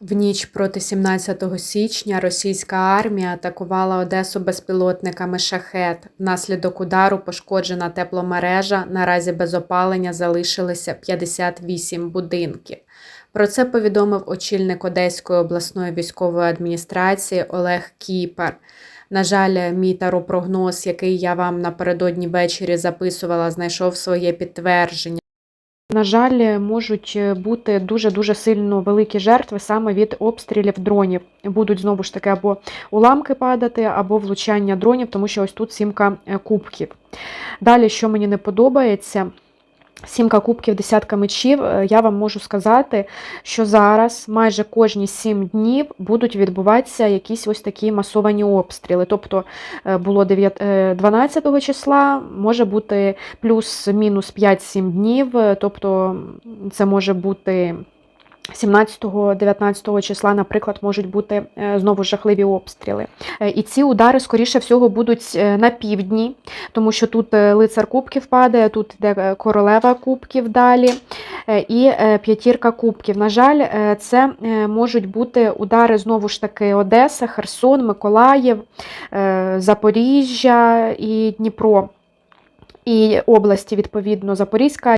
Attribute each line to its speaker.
Speaker 1: В ніч проти 17 січня російська армія атакувала Одесу безпілотниками шахет. Внаслідок удару пошкоджена тепломережа. Наразі без опалення залишилися 58 будинків. Про це повідомив очільник Одеської обласної військової адміністрації Олег Кіпер. На жаль, мій таропрогноз, який я вам напередодні ввечері записувала, знайшов своє підтвердження. На жаль, можуть бути дуже дуже сильно великі жертви саме від обстрілів дронів. Будуть знову ж таки або уламки падати, або влучання дронів, тому що ось тут сімка е, кубків. Далі, що мені не подобається. Сімка кубків, десятка мечів. Е, Я вам можу сказати, що зараз майже кожні сім днів будуть відбуватися якісь ось такі масовані обстріли. Тобто е, було 9, е, 12 числа, може бути плюс-мінус 5-7 днів, тобто це може бути. 17-19 числа, наприклад, можуть бути е, знову жахливі обстріли. Е, І ці удари, скоріше всього, будуть е, на півдні, тому що тут лицар кубків падає, тут йде королева кубків далі і п'ятірка кубків. На жаль, це можуть бути удари знову ж таки Одеса, Херсон, Миколаїв, Запоріжжя і Дніпро. І області, відповідно, Запорізька.